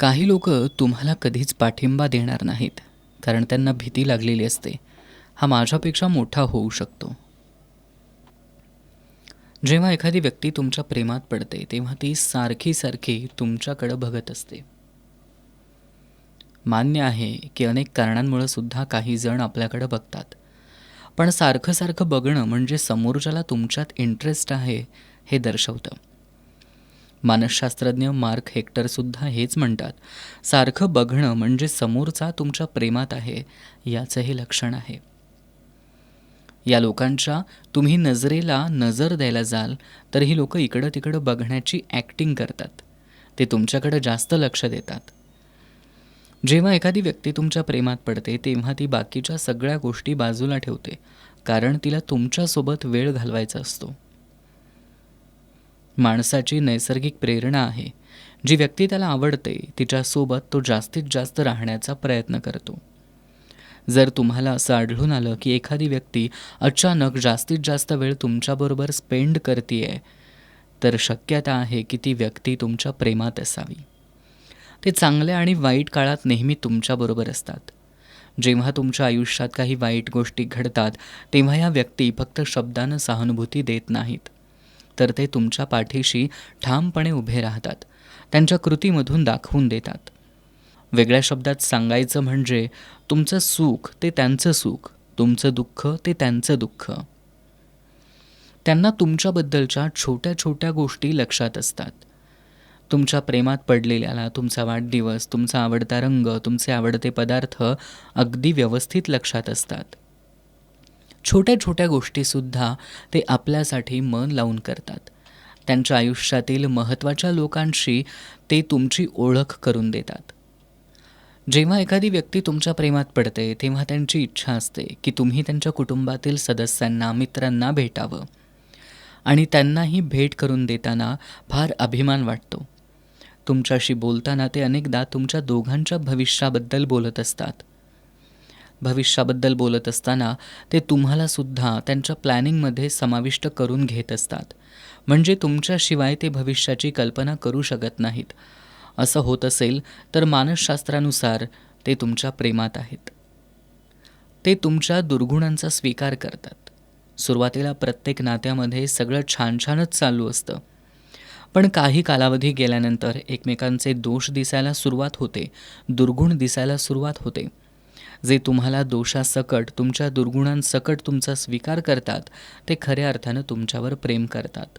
काही लोक तुम्हाला कधीच पाठिंबा देणार नाहीत कारण त्यांना भीती लागलेली असते. हा माझ्यापेक्षा मोठा होऊ शकतो. जेव्हा एखादी व्यक्ती तुमच्या प्रेमात पडते तेव्हा ती सारखी सारखी तुमच्याकडं बघत असते. मान्य आहे की अनेक कारणांमुळे सुद्धा काही जण आपल्याकडं बघतात. पण सारखं सारखं बघणं म्हणजे समोरच्याला तुमच्यात इंटरेस्ट आहे हे दर्शवतं. मानसशास्त्रज्ञ मार्क हेक्टरसुद्धा हेच म्हणतात. सारखं बघणं म्हणजे समोरचा तुमच्या प्रेमात आहे याचंही लक्षण आहे. या लोकांच्या तुम्ही नजरेला नजर द्यायला जाल तर ही लोक इकडं तिकडं बघण्याची ॲक्टिंग करतात. ते तुमच्याकडं जास्त लक्ष देतात. जेव्हा एखादी व्यक्ती तुमच्या प्रेमात पडते तेव्हा ती बाकीच्या सगळ्या गोष्टी बाजूला ठेवते कारण तिला तुमच्यासोबत वेळ घालवायचा असतो. माणसाची नैसर्गिक प्रेरणा आहे. जी व्यक्ती त्याला आवडते तिच्यासोबत तो जास्तीत जास्त राहण्याचा प्रयत्न करतो. जर तुम्हाला असं आढळून आलं की एखादी व्यक्ती अचानक जास्तीत जास्त वेळ तुमच्याबरोबर स्पेंड करते तर शक्यता आहे की ती व्यक्ती तुमच्या प्रेमात असावी. ते चांगल्या आणि वाईट काळात नेहमी तुमच्याबरोबर असतात. जेव्हा तुमच्या आयुष्यात काही वाईट गोष्टी घडतात तेव्हा या व्यक्ती फक्त शब्दानं सहानुभूती देत नाहीत. तर ते तुमच्या पाठीशी ठामपणे उभे राहतात. त्यांच्या कृतीमधून दाखवून देतात. वेगळ्या शब्दात सांगायचं म्हणजे तुमचं सुख ते त्यांचं सुख तुमचं दुःख ते त्यांचं दुःख. त्यांना तुमच्याबद्दलच्या छोट्या छोट्या गोष्टी लक्षात असतात. तुमच्या प्रेमात पडलेल्याला तुमचा वाढदिवस तुमचा आवडता रंग तुमचे आवडते पदार्थ अगदी व्यवस्थित लक्षात असतात. छोट्या छोट्या गोष्टीसुद्धा ते आपल्यासाठी मन लावून करतात. त्यांच्या आयुष्यातील महत्त्वाच्या लोकांशी ते तुमची ओळख करून देतात. जेव्हा एखादी व्यक्ती तुमच्या प्रेमात पडते तेव्हा त्यांची इच्छा असते की तुम्ही त्यांच्या कुटुंबातील सदस्यांना मित्रांना भेटावं. आणि त्यांनाही भेट करून देताना फार अभिमान वाटतो. तुमच्याशी बोलताना ते अनेकदा तुमच्या दोघांच्या भविष्याबद्दल बोलत असतात. भविष्याबद्दल बोलत असताना ते तुम्हाला सुद्धा त्यांच्या प्लॅनिंगमध्ये समाविष्ट करून घेत असतात. म्हणजे तुमच्याशिवाय ते भविष्याची कल्पना करू शकत नाहीत. असं होत असेल तर मानसशास्त्रानुसार ते तुमच्या प्रेमात आहेत. ते तुमच्या दुर्गुणांचा स्वीकार करतात. सुरुवातीला प्रत्येक नात्यामध्ये सगळं छान छानच चालू असतं. पण काही कालावधी गेल्यानंतर एकमेकांचे दोष दिसायला सुरुवात होते दुर्गुण दिसायला सुरुवात होते. जे तुम्हाला दोषासकट तुमच्या दुर्गुणांसकट तुमचा स्वीकार करतात ते खऱ्या अर्थानं तुमच्यावर प्रेम करतात.